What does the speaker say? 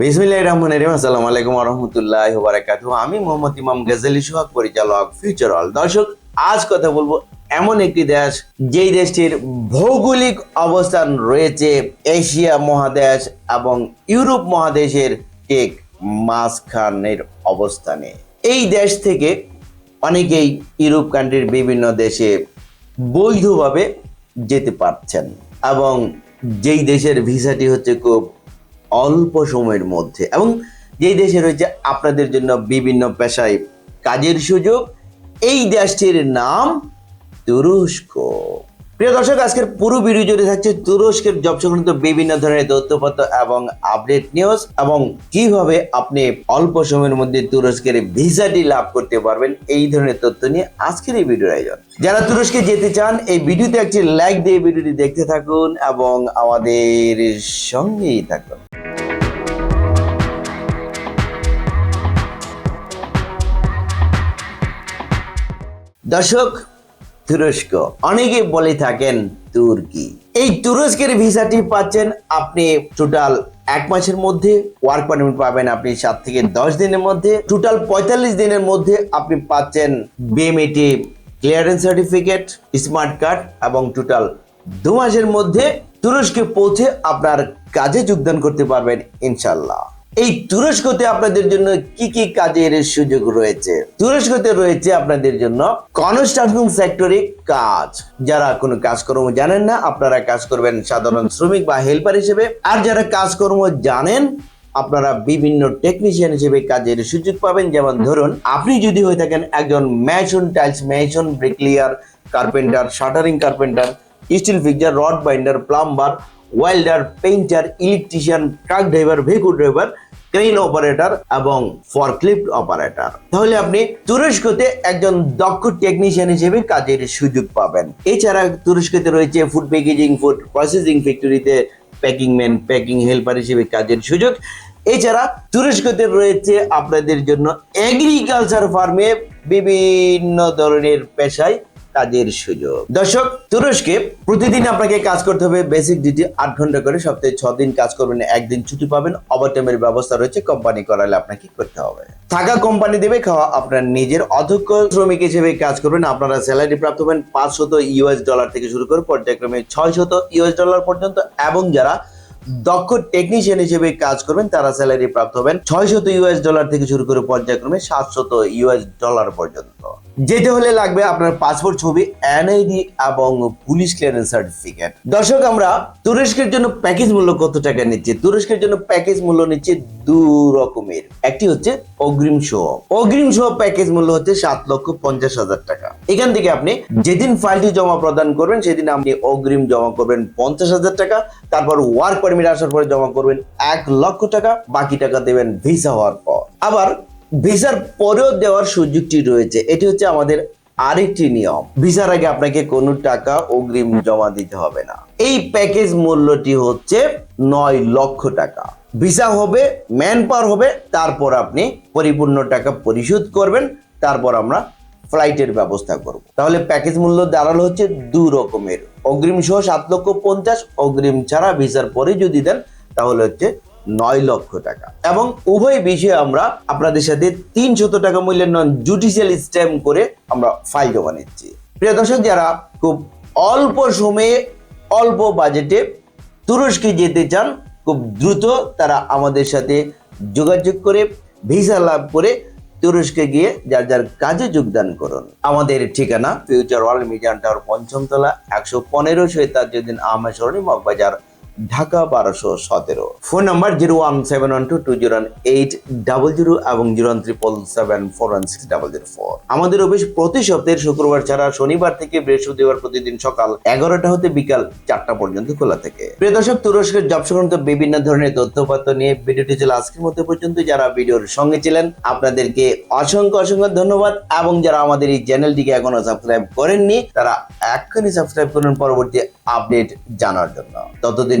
বিসমিল্লাহির রহমানির রহিম। আসসালামু আলাইকুম রাহমাতুল্লাহি ওয়া বারাকাতুহু আমি মোহাম্মদ ইমাম গাজালি সোহাগ, পরিচালক ফিউচার অল দর্শক, আজ কথা বলব এমন একটি দেশ, যেই দেশটির ভৌগোলিক অবস্থান রয়েছে এশিয়া মহাদেশ এবং ইউরোপ মহাদেশের ঠিক মাঝখানের অবস্থানে। এই দেশ থেকে অনেকেই ইউরোপ কান্ট্রির বিভিন্ন দেশে বৈধভাবে যেতে পারছেন এবং যেই দেশের ভিসাটি হচ্ছে খুব অল্প সময়ের মধ্যে। এবং যেই দেশে রয়েছে, আপনাদের জন্য বিভিন্ন পেশায় কাজের সুযোগ। এই দেশটির নাম তুরস্ক। প্রিয় দর্শক, আজকের পুরো ভিডিও জুড়ে থাকছে তুরস্কের জব সংক্রান্ত বিভিন্ন ধরনের তথ্যপত্র এবং আপডেট নিউজ এবং কীভাবে আপনি অল্প সময়ের মধ্যে তুরস্কের ভিসাটি লাভ করতে পারবেন এই ধরনের তথ্য নিয়ে আজকের এই ভিডিওর আয়োজন। যারা তুরস্কে যেতে চান, এই ভিডিওতে একটি লাইক দিয়ে ভিডিওটি দেখতে থাকুন এবং আমাদের সঙ্গেই থাকুন। দর্শক, তুরস্ক। অনেকে বলে থাকেন তুর্কি। এই তুরস্কের ভিসাটি পাচ্ছেন আপনি টোটাল এক মাসের মধ্যে ওয়ার্ক পারমিট পাবেন আপনি সাত থেকে দশ দিনের মধ্যে টোটাল পঁয়তাল্লিশ দিনের মধ্যে আপনি পাচ্ছেন BMET clearance certificate smart card এবং টোটাল দু মাসের মধ্যে তুরস্কে পৌঁছে আপনার কাজে যোগদান করতে পারবেন, ইনশাল্লাহ। এই তুরস্কতে আপনাদের জন্য কি কি কাজের সুযোগ রয়েছে? তুরস্কতে রয়েছে আপনাদের জন্য কনস্ট্রাকশন সেক্টরে কাজ। যারা কোনো কাজকর্ম জানেন না আপনারা কাজ করবেন সাধারণ শ্রমিক বা হেল্পার হিসেবে। আর যারা কাজকর্ম জানেন আপনারা বিভিন্ন টেকনিশিয়ান হিসেবে কাজের সুযোগ পাবেন। যেমন ধরুন আপনি যদি হয়ে থাকেন একজন mason tiles mason bricklayer carpenter shuttering carpenter steel fixer rod binder plumber welder painter electrician truck driver vehicle driver crane operator এবং ফরক্লিফট অপারেটর তাহলে আপনি তুরস্কতে একজন দক্ষ টেকনিশিয়ান হিসেবে কাজের সুযোগ পাবেন। এছাড়া তুরস্কতে রয়েছে ফুড প্যাকেজিং ফুড প্রসেসিং ফ্যাক্টরিতে প্যাকিং ম্যান প্যাকিং হেল্পার হিসেবে কাজের সুযোগ। এছাড়া তুরস্কতে রয়েছে আপনাদের জন্য এগ্রিকালচার ফার্মে বিভিন্ন ধরনের পেশায় কাজের সুযোগ। দর্শক, তুরস্কে প্রতিদিন আপনাকে কাজ করতে হবে বেসিক ডিউটি আট ঘণ্টা করে, সপ্তাহে ছ দিন কাজ করবেন, একদিন ছুটি পাবেন ওভারটাইমের ব্যবস্থা রয়েছে কোম্পানি করালে আপনাকে করতে হবে। থাকা কোম্পানি দেবে, খাওয়া আপনার নিজের, অধ্যক্ষ শ্রমিক হিসেবে কাজ করবেন, আপনারা স্যালারি প্রাপ্ত হবেন পাঁচশত ইউএস ডলার থেকে শুরু করে পর্যায়ক্রমে ছয় শত ইউএস ডলার পর্যন্ত, এবং যারা দক্ষ টেকনিশিয়ান হিসেবে কাজ করবেন, তারা স্যালারি প্রাপ্ত হবেন ছয় শত ইউএস ডলার থেকে শুরু করে পর্যায়ক্রমে সাতশত ইউএস ডলার পর্যন্ত। যেতে হলে লাগবে আপনার পাসপোর্ট ছবি, এনআইডি এবং পুলিশ ক্লিয়ারেন্স সার্টিফিকেট দর্শক, আমরা তুরস্কের জন্য প্যাকেজ মূল্য কত টাকা নিচ্ছি? তুরস্কের জন্য প্যাকেজ মূল্য নিচ্ছে দু রকমের। একটি হচ্ছে অগ্রিম সহ অগ্রিম সহ প্যাকেজ মূল্য হচ্ছে সাত লক্ষ পঞ্চাশ হাজার টাকা। এখান থেকে আপনি যেদিন ফাইলটি জমা প্রদান করবেন, সেদিন আপনি অগ্রিম জমা করবেন পঞ্চাশ হাজার টাকা। তারপর ওয়ার্ক পারমিট আসার পরে জমা করবেন এক লক্ষ টাকা। বাকি টাকা দেবেন ভিসা হওয়ার পর। আবার ভিসার পরেও দেওয়ার সুযোগটি রয়েছে। এটি হচ্ছে আমাদের আরেকটি নিয়ম। ভিসার আগে আপনাকে কোনো টাকা অগ্রিম জমা দিতে হবে না। এই প্যাকেজ মূল্যটি হচ্ছে নয় লক্ষ টাকা। ভিসা হবে ম্যান পাওয়ার হবে, তারপর আপনি পরিপূর্ণ টাকা পরিশোধ করবেন, তারপর আমরা ফ্লাইটের ব্যবস্থা করব। তাহলে প্যাকেজ মূল্য দাঁড়াল হচ্ছে দু রকমের। অগ্রিম সহ সাত লক্ষ পঞ্চাশ, অগ্রিম ছাড়া ভিসার পরে যদি দেন, তাহলে হচ্ছে নয় লক্ষ টাকা। এবং উভয় বিষয়ে আমরা আপনাদের সাথে তিনশত টাকা মূল্যের নন জুডিশিয়াল স্ট্যাম্প করে আমরা ফাইল জমা নিচ্ছি। প্রিয় দর্শক, যারা খুব অল্প সময়ে, অল্প বাজেটে তুরস্কে যেতে চান, খুব দ্রুত তারা আমাদের সাথে যোগাযোগ করে ভিসা লাভ করে তুরস্কে গিয়ে যার যার কাজে যোগদান করুন। আমাদের ঠিকানা ফিউচার ওয়ার্ল্ড মিজান টাওয়ার পঞ্চমতলা, একশো পনেরো সৈতাজুদ্দিন আহমেদ সরণি মগবাজার ঢাকা বারোশো সতেরো। Phone number zero one seven one two two zero eight, double zero এবং zero one triple seven, four one six, double zero four. আমাদের অফিস প্রতি সপ্তাহের শুক্রবার ছাড়া শনিবার থেকে বৃহস্পতিবার প্রতিদিন সকাল এগারোটা হতে বিকাল চারটা পর্যন্ত খোলা থাকে। প্রিয় দর্শক, তুরস্কের জব সংক্রান্ত বিভিন্ন ধরনের তথ্যপত্র নিয়ে ভিডিওটি ছিল আজকের মধ্যে পর্যন্ত। যারা ভিডিওর সঙ্গে ছিলেন, আপনাদেরকে অসংখ্য অসংখ্য ধন্যবাদ এবং যারা আমাদের এই চ্যানেলটিকে এখনও সাবস্ক্রাইব করেননি, তারা এখনই সাবস্ক্রাইব করুন পরবর্তী আপডেট জানার জন্য। ততদিন